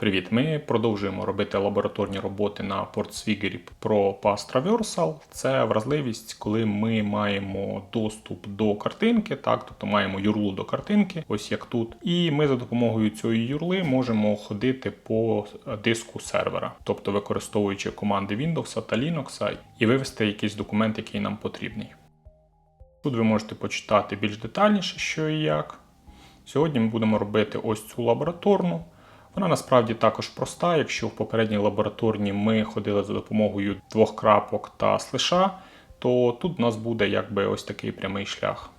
Привіт! Ми продовжуємо робити лабораторні роботи на PortSwigger про Pass Traversal. Це вразливість, коли ми маємо доступ до картинки, так, тобто маємо юрлу до картинки, ось як тут. І ми за допомогою цієї юрли можемо ходити по диску сервера, тобто використовуючи команди Windows та Linux і вивести якийсь документ, який нам потрібний. Тут ви можете почитати більш детальніше, що і як. Сьогодні ми будемо робити ось цю лабораторну. Вона насправді також проста. Якщо в попередній лабораторній ми ходили за допомогою двох крапок та слиша, то тут у нас буде якби ось такий прямий шлях.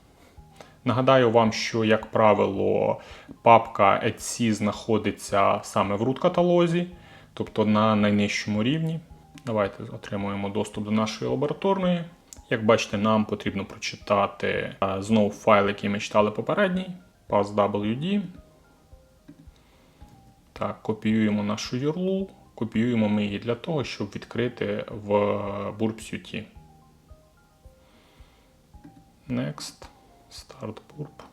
Нагадаю вам, що, як правило, папка Etsy знаходиться саме в root-каталозі, тобто на найнижчому рівні. Давайте отримуємо доступ до нашої лабораторної. Як бачите, нам потрібно прочитати знову файл, який ми читали попередній, passwd. Так, копіюємо нашу URL, копіюємо ми її для того, щоб відкрити в BurbsUT. Next, Start Burp.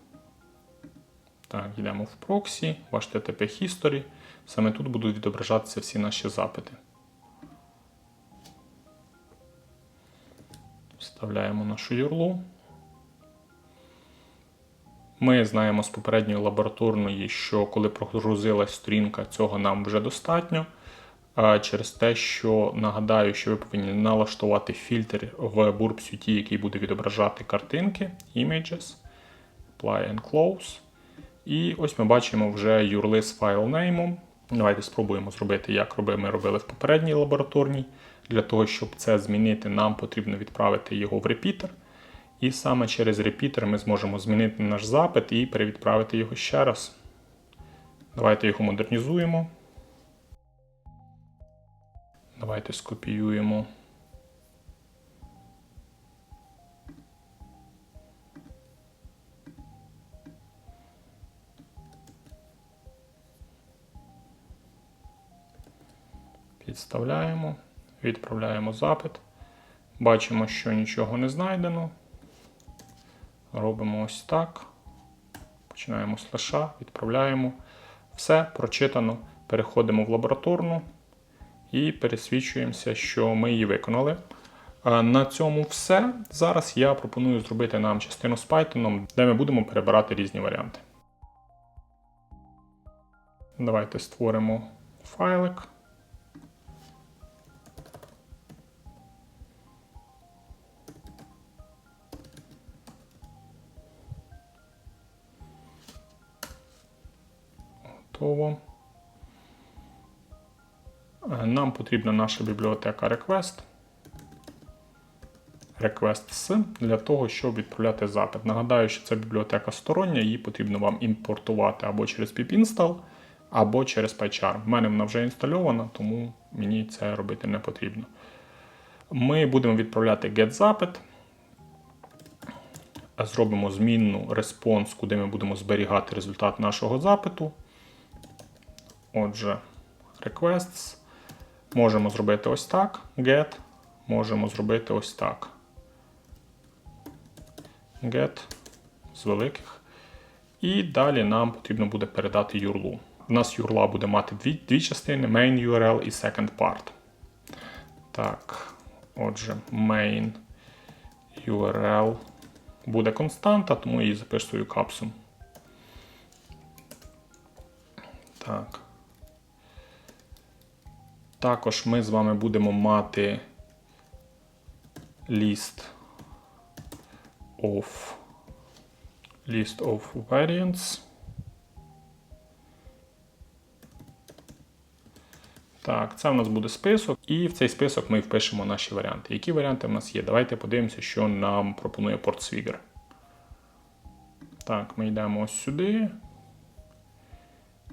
Так, йдемо в проксі, в HTTP History. Саме тут будуть відображатися всі наші запити. Вставляємо нашу URL. Ми знаємо з попередньої лабораторної, що коли прогрузилась сторінка, цього нам вже достатньо. Через те, що нагадаю, що ви повинні налаштувати фільтр в BurbsUT, який буде відображати картинки, Images, Apply and Close. І ось ми бачимо вже URL з файлнеймом. Давайте спробуємо зробити, як ми робили в попередній лабораторній. Для того, щоб це змінити, нам потрібно відправити його в репітер. І саме через репітер ми зможемо змінити наш запит і перевідправити його ще раз. Давайте його модернізуємо. Давайте скопіюємо. Підставляємо, відправляємо запит. Бачимо, що нічого не знайдено. Робимо ось так. Починаємо з слеша, відправляємо. Все прочитано. Переходимо в лабораторну і пересвідчуємося, що ми її виконали. На цьому все. Зараз я пропоную зробити нам частину з Python, де ми будемо перебирати різні варіанти. Давайте створимо файлик. Готово. Е, нам потрібна наша бібліотека Request. Request для того, щоб відправляти запит. Нагадаю, що це бібліотека стороння, її потрібно вам імпортувати або через pip-install, або через PyCharm. У мене вона вже інстальована, тому мені це робити не потрібно. Ми будемо відправляти GetZapit. Зробимо змінну response, куди ми будемо зберігати результат нашого запиту. Отже, requests. Можемо зробити ось так. Get. Можемо зробити ось так. Get з великих. І далі нам потрібно буде передати URL. У нас URL буде мати дві, дві частини: main URL і second part. Так, отже, main URL буде константа, тому її записую капсом. Так. Також ми з вами будемо мати list of list of variants. Так, це в нас буде список, і в цей список ми впишемо наші варіанти. Які варіанти в нас є? Давайте подивимося, що нам пропонує PortSwigger. Так, ми йдемо ось сюди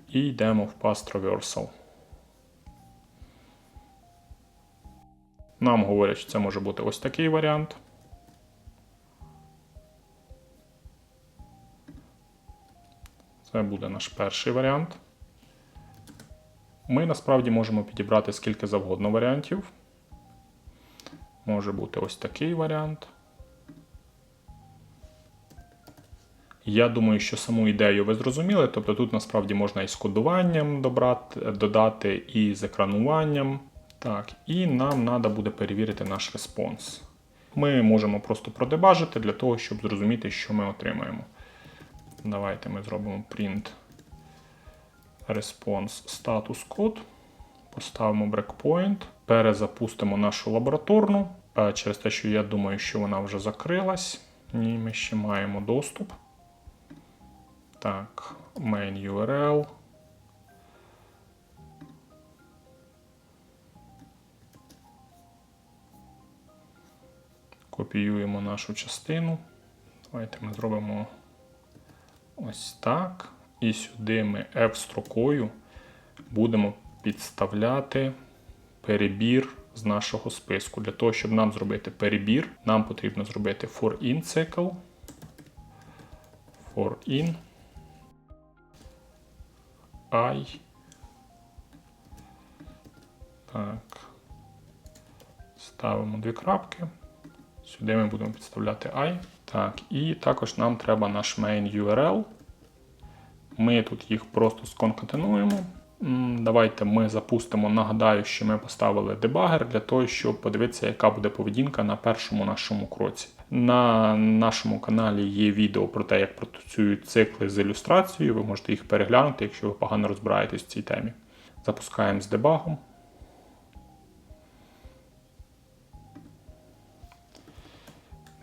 і йдемо в Pass Traversal. Нам говорять, що це може бути ось такий варіант. Це буде наш перший варіант. Ми насправді можемо підібрати скільки завгодно варіантів. Може бути ось такий варіант. Я думаю, що саму ідею ви зрозуміли. Тобто тут насправді можна і з кодуванням добрати, додати, і з екрануванням. Так, і нам треба буде перевірити наш респонс. Ми можемо просто продебажити для того, щоб зрозуміти, що ми отримаємо. Давайте ми зробимо print response status code. Поставимо breakpoint, перезапустимо нашу лабораторну. Через те, що я думаю, що вона вже закрилась. Ні, ми ще маємо доступ. Так, main URL. Копіюємо нашу частину. Давайте ми зробимо ось так. І сюди ми F-строкою будемо підставляти перебір з нашого списку. Для того, щоб нам зробити перебір, нам потрібно зробити for in цикл. For in I. Так. Ставимо дві крапки. Сюди ми будемо підставляти I. Так, і також нам треба наш main URL. Ми тут їх просто сконкатенуємо. Давайте ми запустимо. Нагадаю, що ми поставили дебагер для того, щоб подивитися, яка буде поведінка на першому нашому кроці. На нашому каналі є відео про те, як працюють цикли з ілюстрацією. Ви можете їх переглянути, якщо ви погано розбираєтесь в цій темі. Запускаємо з дебагом.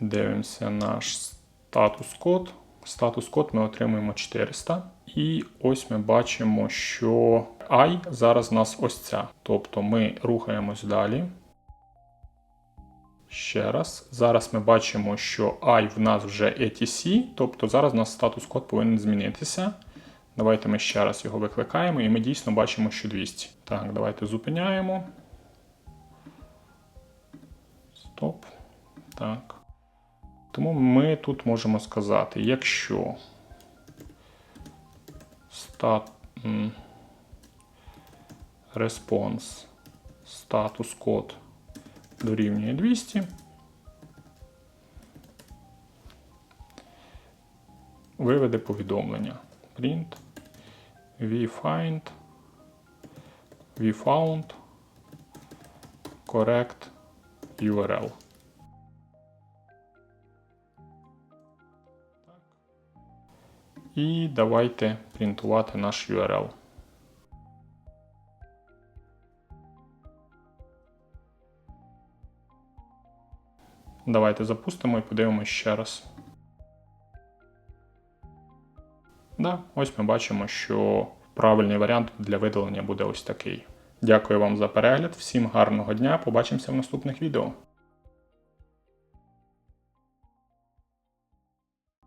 Дивимося наш статус-код. Статус-код ми отримуємо 400. І ось ми бачимо, що I зараз у нас ось ця. Тобто ми рухаємось далі. Ще раз. Зараз ми бачимо, що I в нас вже ETC, тобто зараз у нас статус-код повинен змінитися. Давайте ми ще раз його викликаємо, і ми дійсно бачимо, що 200. Так, давайте зупиняємо. Стоп. Так. Тому ми тут можемо сказати, якщо стат, response статус код дорівнює 200, виведе повідомлення. Print vfind vfound correct URL. І давайте принтувати наш URL. Давайте запустимо і подивимося ще раз. Да, ось ми бачимо, що правильний варіант для видалення буде ось такий. Дякую вам за перегляд, всім гарного дня, побачимося в наступних відео.